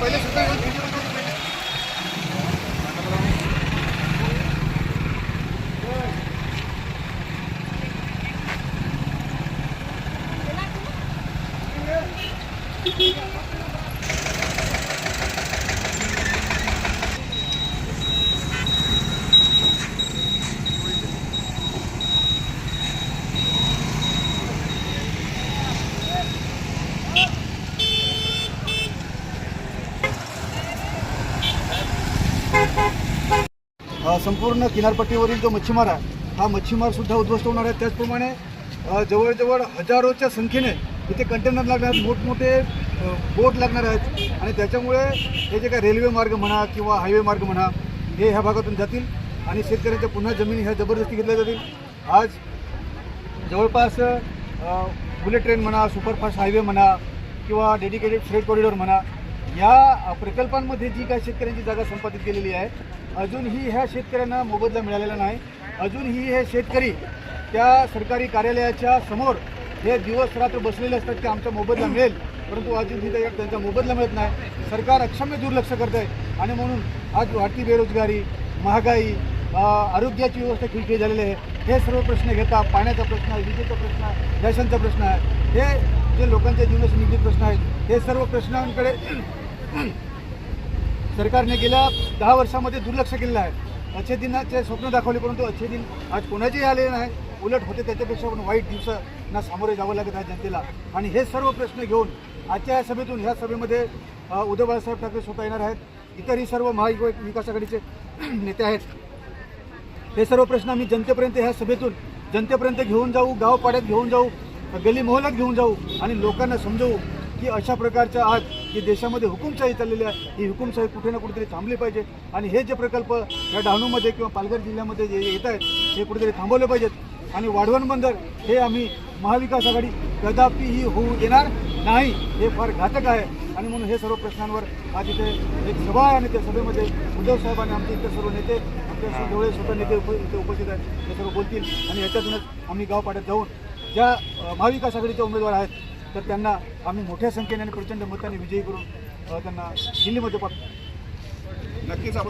पहिले सुद्धा येऊन video संपूर्ण किनारपट्टीवरील जो मच्छीमार आहे हा मच्छीमारसुद्धा उद्ध्वस्त होणार आहे. त्याचप्रमाणे जवळजवळ हजारोच्या संख्येने इथे कंटेनर लागणार आहेत. मोठमोठे बोट लागणार आहेत. आणि त्याच्यामुळे हे जे काही रेल्वे मार्ग म्हणा किंवा हायवे मार्ग म्हणा हे ह्या भागातून जातील आणि शेतकऱ्यांच्या पुन्हा जमिनी ह्या जबरदस्ती घेतल्या जातील. आज जवळपास बुलेट ट्रेन म्हणा सुपरफास्ट हायवे म्हणा किंवा डेडिकेटेड फ्रेट कॉरिडॉर म्हणा या प्रकल्पांमध्ये जी काही शेतकऱ्यांची जागा संपादित केलेली आहे अजूनही ह्या शेतकऱ्यांना मोबदला मिळालेला नाही. अजूनही हे शेतकरी त्या सरकारी कार्यालयाच्या समोर हे दिवस रात्र बसलेले असतात की आमचा मोबदला मिळेल. परंतु अजूनही त्यांचा मोबदला मिळत नाही. सरकार अक्षम्य दुर्लक्ष करत आहे आणि म्हणून आज वाढती बेरोजगारी महागाई आरोग्याची व्यवस्था खिळखिळी झालेली आहे. हे सर्व प्रश्न घेता पाण्याचा प्रश्न आहे विजेचा प्रश्न आहे रॅशनचा प्रश्न आहे हे जे लोकांच्या जीवनाशी निगडीत प्रश्न आहेत हे सर्व प्रश्नांकडे सरकारने गेल्या दहा वर्षामध्ये दुर्लक्ष केलेलं आहे. अच्छे दिनाचे स्वप्न दाखवले परंतु अच्छे दिन आज कोणाचेही आले नाही. उलट होते त्याच्यापेक्षा पण वाईट दिवसांना सामोरे जावं लागत आहे जनतेला. आणि हे सर्व प्रश्न घेऊन आजच्या या सभेतून ह्या सभेमध्ये उद्धव बाळासाहेब ठाकरे स्वतः येणार आहेत. इतरही सर्व महाविकास आघाडीचे नेते आहेत. हे सर्व प्रश्न आम्ही जनतेपर्यंत ह्या सभेतून जनतेपर्यंत घेऊन जाऊ गावपाड्यात घेऊन जाऊ गली मोहल्यात घेऊन जाऊ आणि लोकांना समजवू की अशा प्रकारच्या आज जी देशामध्ये हुकुमशाही चाललेली आहे. ही हुकुमशाही कुठे ना कुठेतरी थांबली पाहिजे. आणि हे जे प्रकल्प या डहाणूमध्ये किंवा पालघर जिल्ह्यामध्ये जे येत आहेत हे कुठेतरी थांबवले पाहिजेत. आणि वाढवण बंदर हे आम्ही महाविकास आघाडी कदापि ही होऊ देणार नाही हे फार घातक आहे. आणि म्हणून हे सर्व प्रश्नांवर आज इथे एक सभा आहे आणि त्या सभेमध्ये उद्धव साहेब आणि आमचे इतर सर्व नेते आमच्या जवळ स्वतः नेते उप इथे उपस्थित आहेत. ते सर्व बोलतील आणि याच्यातूनच आम्ही गावपाड्यात जाऊन ज्या महाविकास आघाडीचे उमेदवार आहेत तर त्यांना आम्ही मोठ्या संख्येने आणि प्रचंड मताने विजयी करून त्यांना दिल्लीमध्ये पाठवू. नक्कीच आपण